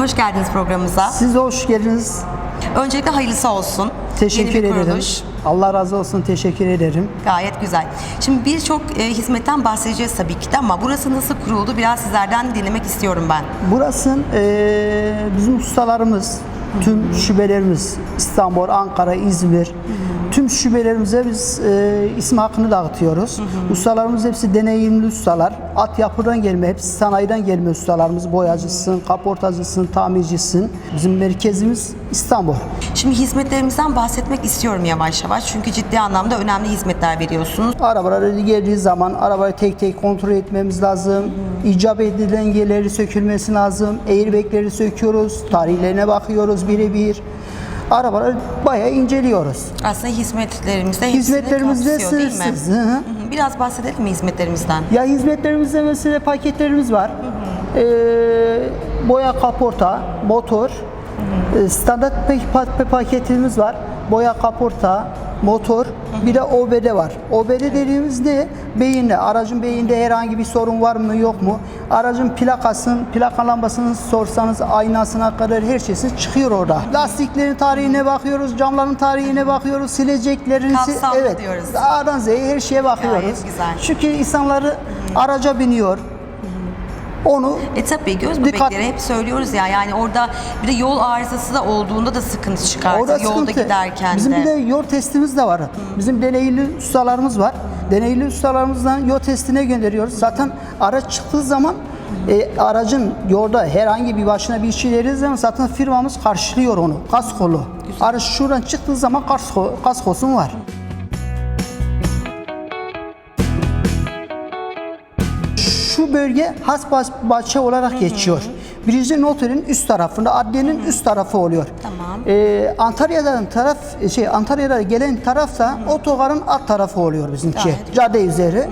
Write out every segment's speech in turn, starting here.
Hoş geldiniz programımıza. Siz de hoş geldiniz. Öncelikle hayırlısı olsun. Teşekkür Yeni bir ederim. kuruluş. Allah razı olsun. Teşekkür ederim. Gayet güzel. Şimdi birçok e, hizmetten bahsedeceğiz tabii ki de ama burası nasıl kuruldu biraz sizlerden dinlemek istiyorum ben. Burası eee, bizim ustalarımız, tüm şubelerimiz İstanbul, Ankara, İzmir. Şubelerimize biz eee, isim hakkını dağıtıyoruz. Ustalarımız hepsi deneyimli ustalar. At yapıdan gelme, hepsi sanayiden gelme ustalarımız. Boyacısın, kaportacısın, tamircisin. Bizim merkezimiz İstanbul. Şimdi hizmetlerimizden bahsetmek istiyorum yavaş yavaş çünkü ciddi anlamda önemli hizmetler veriyorsunuz. Arabalar geldiği zaman arabayı tek tek kontrol etmemiz lazım. İcap edilen yerleri sökülmesi lazım. Airbag'leri söküyoruz. Tarihlerine bakıyoruz birebir. Arabaları bayağı inceliyoruz. Aslında hizmetlerimizde Hizmetlerimizde kapsıyor değil mi? sınırsız. Hı hı. Hı hı. Biraz bahsedelim mi hizmetlerimizden? Ya hizmetlerimizde mesela paketlerimiz var. Ee, boya kaporta, motor, Ee, standart pe- pa- pe- paketimiz var. Boya kaporta, motor, bir de OBD var. OBD dediğimiz ne? Beyinde, aracın beyinde herhangi bir sorun var mı yok mu? Aracın plakasının, plaka lambasını sorsanız aynasına kadar her şeysi çıkıyor orada. Lastiklerin tarihine bakıyoruz, camların tarihine bakıyoruz, sileceklerin Kapsamlı evet. diyoruz. A'dan Z'ye her şeye bakıyoruz. Gayet güzel. Çünkü insanları araca biniyor. Onu E tabii göz Dikkat- bebekleri hep söylüyoruz ya yani orada bir de yol arızası da olduğunda da sıkıntı çıkartır orada yolda sıkıntı. giderken Bizim de. bir de yol testimiz de var. Bizim deneyli ustalarımız var. Deneyli ustalarımızdan yol testine gönderiyoruz. Zaten araç çıktığı zaman e, aracın yolda herhangi bir başına bir şey veririz zaman zaten firmamız karşılıyor onu. Kaskolu. Araç şuradan çıktığı zaman kasko, kaskosun var. Şu bölge has bahçe olarak geçiyor. Birinci noterin üst tarafında, adliyenin üst tarafı oluyor. Tamam. Ee, Antalya'dan taraf, şey Antalya'dan gelen taraf da otogarın alt tarafı oluyor bizimki. Gayet Cadde üzeri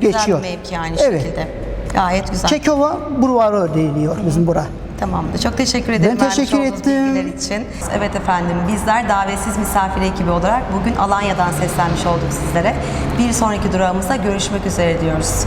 geçiyor. Güzel bir mevki aynı evet. şekilde. Gayet güzel. Kekova Bulvarı deniliyor bizim bura. Tamamdır. Çok teşekkür ederim. Ben teşekkür vermiş ettim. için. Evet efendim bizler davetsiz misafir ekibi olarak bugün Alanya'dan seslenmiş olduk sizlere. Bir sonraki durağımızda görüşmek üzere diyoruz.